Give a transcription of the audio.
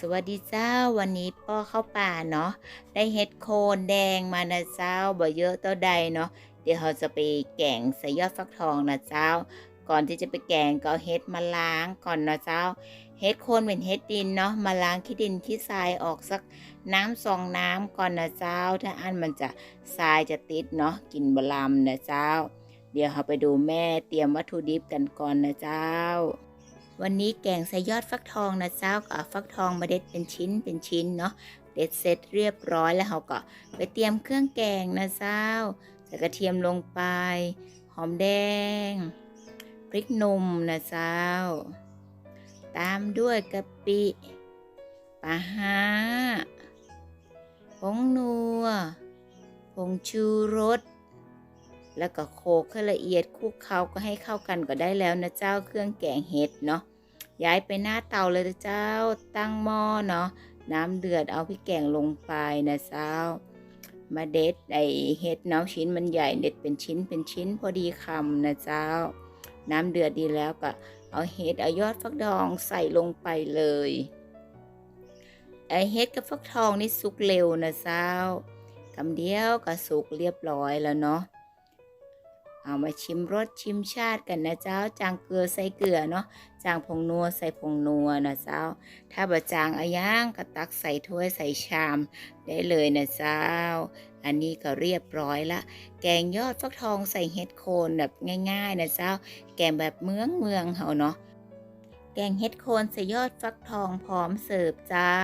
สวัสดีเจ้าวันนี้ป้อเข้าป่าเนาะได้เห็ดโคนแดงมานะเจ้าบ่เยอะเท่าใดเนาะเดี๋ยวเราจะไปแกงใส่ยอดฟักทองนะเจ้า ก่อนที่จะไปแกงก็เอาเห็ดมาล้างก่อนนะเจ้าเห็ดโคนเป็นเห็ดดินเนาะมาล้างขี้ดินขี้ทรายออกสักน้ำสองน้ำก่อนนะเจ้า ถ้าอันมันจะทรายจะติดเนาะกินบลำนะเจ้า เดี๋ยวเราไปดูแม่เตรียมวัตถุดิบกันก่อนนะเจ้า วันนี้แกงใส่ยอดฟักทองนะเจ้าก็เอาฟักทองมาเด็ดเป็นชิ้นเป็นชิ้นเนาะเด็ดเสร็จเรียบร้อยแล้วเราก็ไปเตรียมเครื่องแกงนะเจ้าใส่กระเทียมลงไป หอมแดง พริกหนุ่มนะเจ้า ตามด้วยกะปิปลาฮาผงนัวผงชูรส แล้วก็โขลกให้ละเอียดคลุกเคล้าก็ให้เข้ากันก็ได้แล้วนะเจ้าเครื่องแกงเห็ดเนาะย้ายไปหน้าเตาเลยนะเจ้าตั้งหม้อเนาะน้ำเดือดเอาพริกแกงลงไปนะเจ้า มาเด็ดไอเห็ดเนาะชิ้นมันใหญ่เด็ดเป็นชิ้นเป็นชิ้นพอดีคำนะเจ้า น้ำเดือดดีแล้วก็เอาเห็ดเอายอดฟักทองใส่ลงไปเลยไอเห็ดกับฟักทองนี่สุกเร็วนะเจ้ากำเดียวก็สุกเรียบร้อยแล้วเนาะ เอามาชิมรสชิมชาติกันนะเจ้า จางเกลือใส่เกลือเนาะ จางผงนัวใส่ผงนัวนะเจ้า ถ้าบะจางอาย่างก็ตักใส่ถ้วยใส่ชาม ได้เลยนะเจ้า อันนี้ก็เรียบร้อยละ แกงยอดฟักทองใส่เห็ดโคนแบบง่าย ๆ นะเจ้า แกงแบบเมืองเมืองเฮาเนาะ แกงเห็ดโคนใส่ยอดฟักทองพร้อมเสิร์ฟเจ้า